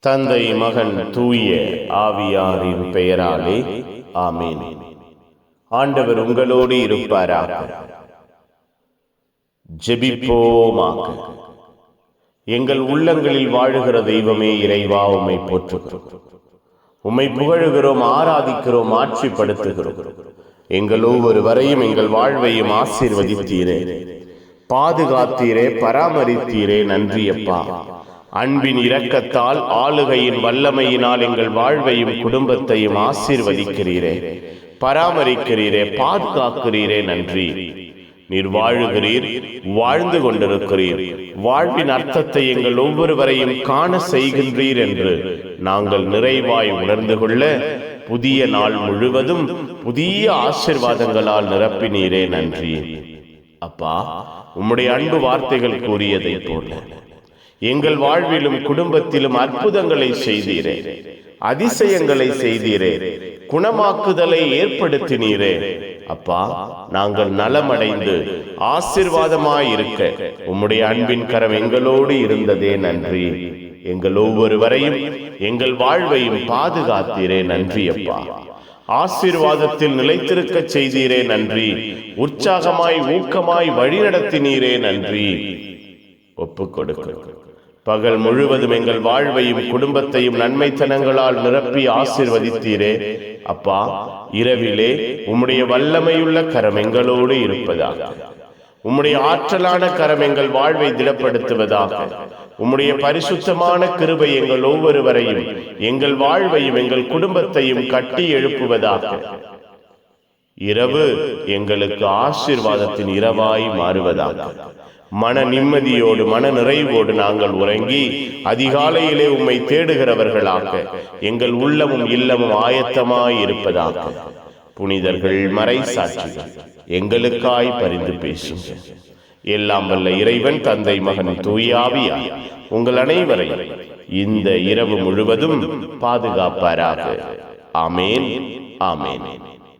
தந்தை மகன் தூய ஆவியாரின் பெயராலே ஆமீன். ஆண்டவர் உங்களோடு இருப்பாராக. ஜெபிப்போமாக. எங்கள் உள்ளங்களில் வாழுகிற தெய்வமே இறைவா உம்மை போற்றுகிறோம். உம்மை புகழுகிறோம் ஆராதிக்கிறோம் ஆட்சிப்படுத்துகிறோம். எங்கள் ஒவ்வொருவரையும் எங்கள் வாழ்வையும் ஆசீர்வதித்தீரே. பாதுகாத்தீரே பராமரித்தீரே. நன்றியப்பா. அன்பின் இரக்கத்தால் ஆளுகையின் வல்லமையினால் எங்கள் வாழ்வையும் குடும்பத்தையும் ஆசீர்வதிக்கிறீரே. பராமரிக்கிறீரே. பாதுகாக்கிறீரே நன்றி. நீர் வாழுகிறீர். வாழ்ந்து கொண்டிருக்கிறீர். வாழ்வின் அர்த்தத்தை எங்கள் ஒவ்வொருவரையும் காண செய்கின்றீர் என்று நாங்கள் நிறைவாய் உணர்ந்து கொள்ள புதிய நாள் முழுவதும் புதிய ஆசிர்வாதங்களால் நிரப்பினீரே நன்றி. அப்பா உம்முடைய அன்பு வார்த்தைகள் கூறியதை போல. எங்கள் வாழ்விலும் குடும்பத்திலும் அற்புதங்களை செய்தீரே. அதிசயங்களை செய்தீரே. குணமாக்குதலை ஏற்படுத்தினீரே. அப்பா நாங்கள் நலமடைந்து ஆசிர்வாதமாயிருக்க. உம்முடைய அன்பின் கரம் எங்களோடு இருந்ததே நன்றி. எங்கள் ஒவ்வொருவரையும் எங்கள் வாழ்வையும் பாதுகாத்தீரே நன்றி அப்பா. ஆசீர்வாதத்தில் நிலைத்திருக்க செய்தீரே நன்றி. உற்சாகமாய் ஊக்கமாய் வழிநடத்தினீரே நன்றி. ஒப்புக் பகல் முழுவதும் எங்கள் வாழ்வையும் குடும்பத்தையும் நன்மைத்தனங்களால் நிரப்பி ஆசிர்வதித்தீரே. அப்பா இரவிலே உம்முடைய வல்லமையுள்ள கரம் எங்களோடு இருப்பதாக. உம்முடைய ஆற்றலான கரம் எங்கள் வாழ்வை திடப்படுத்துவதாக. உம்முடைய பரிசுத்தமான கிருபை எங்கள் ஒவ்வொருவரையும் எங்கள் வாழ்வையும் எங்கள் குடும்பத்தையும் கட்டி எழுப்புவதாக. இரவு எங்களுக்கு ஆசீர்வாதத்தின் இரவாய் மாறுவதாக. மன நிம்மதியோடு மன நிறைவோடு நாங்கள் உறங்கி அதிகாலையிலே உம்மை தேடுகிறவர்களாக எங்கள் உள்ளமும் இல்லமும் ஆயத்தமாய் இருப்பதாக. புனிதர்கள் மறை சாட்சிகள் எங்களுக்காய் பரிந்து பேசும் எல்லாம் வல்ல இறைவன் தந்தை மகன் தூயாவியா உங்கள் அனைவரையும் இந்த இரவு முழுவதும் பாதுகாப்பாராக. ஆமேன் ஆமேன்.